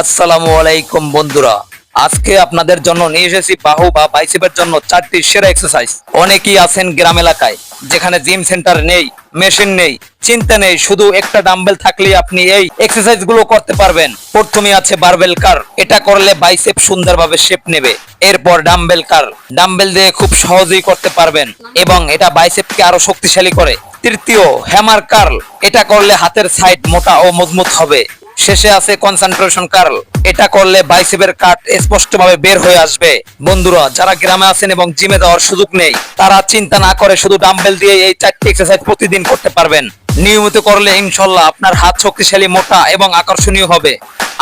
আসসালামু আলাইকুম বন্ধুরা। আজকে আপনাদের জন্য নিয়ে এসেছি বাহু বা বাইসেপের জন্য চারটি সেরা এক্সারসাইজ অনেকেই আছেন গ্রাম এলাকায়, যেখানে জিম সেন্টার নেই মেশিন নেই, চিন্তা নেই, শুধু একটা ডাম্বেল থাকলেই আপনি এই এক্সারসাইজগুলো করতে পারবেন। প্রথমে আছে বারবেল কার এটা করলে বাইসেপ সুন্দরভাবে শেপ নেবে। এরপর ডাম্বেল কার ডাম্বেল দিয়ে খুব সহজেই করতে পারবেন। এবং এটা বাইসেপকে আরও শক্তিশালী করে। তৃতীয় হ্যামার কার্ল এটা করলে হাতের সাইড মোটা ও মজবুত হবে। শেষে আছে কনসেন্ট্রেশন কার্ল এটা করলে বাইসেপের কাট স্পষ্টভাবে বের হয়ে আসবে। বন্ধুরা, যারা গ্রামে আছেন এবং জিমে যাওয়ার সুযোগ নেই, তারা চিন্তা না করে শুধু ডাম্বেল দিয়ে এই চারটি এক্সারসাইজ প্রতিদিন করতে পারবেন। নিয়মিত করলে ইনশাল্লাহ আপনার হাত শক্তিশালী, মোটা এবং আকর্ষণীয় হবে।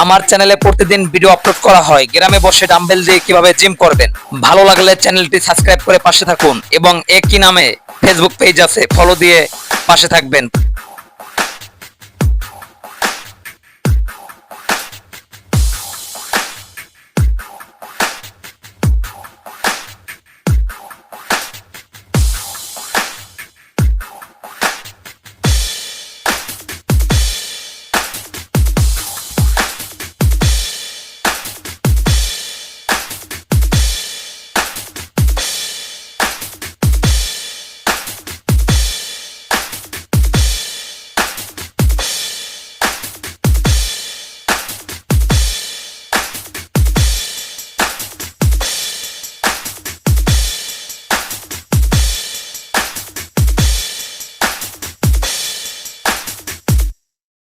আমার চ্যানেলে প্রতিদিন ভিডিও আপলোড করা হয়। গ্রামে বসে ডাম্বেল দিয়ে কীভাবে জিম করবেন? ভালো লাগলে চ্যানেলটি সাবস্ক্রাইব করে পাশে থাকুন এবং একই নামে ফেসবুক পেজ আছে ফলো দিয়ে পাশে থাকবেন।